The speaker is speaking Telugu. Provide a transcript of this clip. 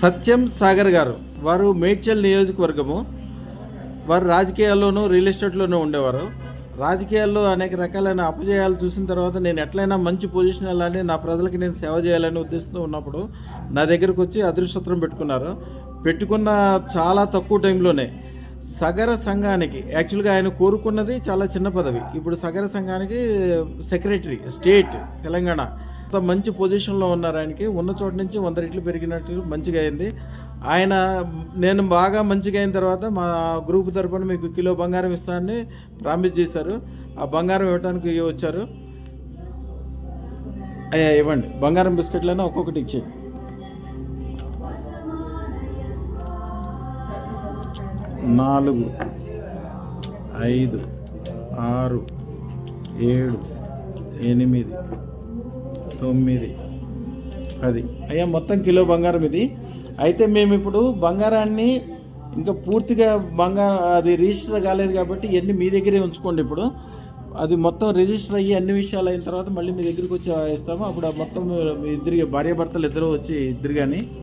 సత్యం సాగర్ గారు వారు మేడ్చల్ నియోజకవర్గము వారు రాజకీయాల్లోనూ రియల్ ఎస్టేట్లోనూ ఉండేవారు. రాజకీయాల్లో అనేక రకాలైన అపజయాలు చూసిన తర్వాత నేను ఎట్లయినా మంచి పొజిషన్ వెళ్ళాలని నా ప్రజలకి నేను సేవ చేయాలని ఉద్దేశంతో ఉన్నప్పుడు నా దగ్గరకు వచ్చి అదృష్టత్రం పెట్టుకున్నారు. పెట్టుకున్న చాలా తక్కువ టైంలోనే సగర సంఘానికి యాక్చువల్గా ఆయన కోరుకున్నది చాలా చిన్న పదవి. ఇప్పుడు సగర సంఘానికి సెక్రటరీ స్టేట్ తెలంగాణ. మంచి పొజిషన్లో ఉన్నారు ఆయనకి. ఉన్న చోట నుంచి వంద రెట్లు పెరిగినట్టు మంచిగా అయింది. ఆయన నేను బాగా మంచిగా అయిన తర్వాత మా గ్రూప్ తరఫున మీకు కిలో బంగారం ఇస్తానని ప్రామిస్ చేశారు. ఆ బంగారం ఇవ్వడానికి వచ్చారు. అయ్యా ఇవ్వండి. బంగారం బిస్కెట్లైనా ఒక్కొక్కటి ఇచ్చేయండి. నాలుగు ఐదు ఆరు ఏడు ఎనిమిది తొమ్మిది. పది అయ్యా మొత్తం కిలో బంగారం ఇది. అయితే మేము ఇప్పుడు బంగారాన్ని ఇంకా పూర్తిగా బంగారం అది రిజిస్టర్ కాలేదు కాబట్టి ఇవన్నీ మీ దగ్గరే ఉంచుకోండి ఇప్పుడు. అది మొత్తం రిజిస్టర్ అయ్యి అన్ని విషయాలు అయిన తర్వాత మళ్ళీ మీ దగ్గరికి వచ్చి ఇస్తాము అప్పుడు మొత్తం ఇద్దరు భార్యాభర్తలు ఇద్దరు వచ్చి ఇద్దరు కానీ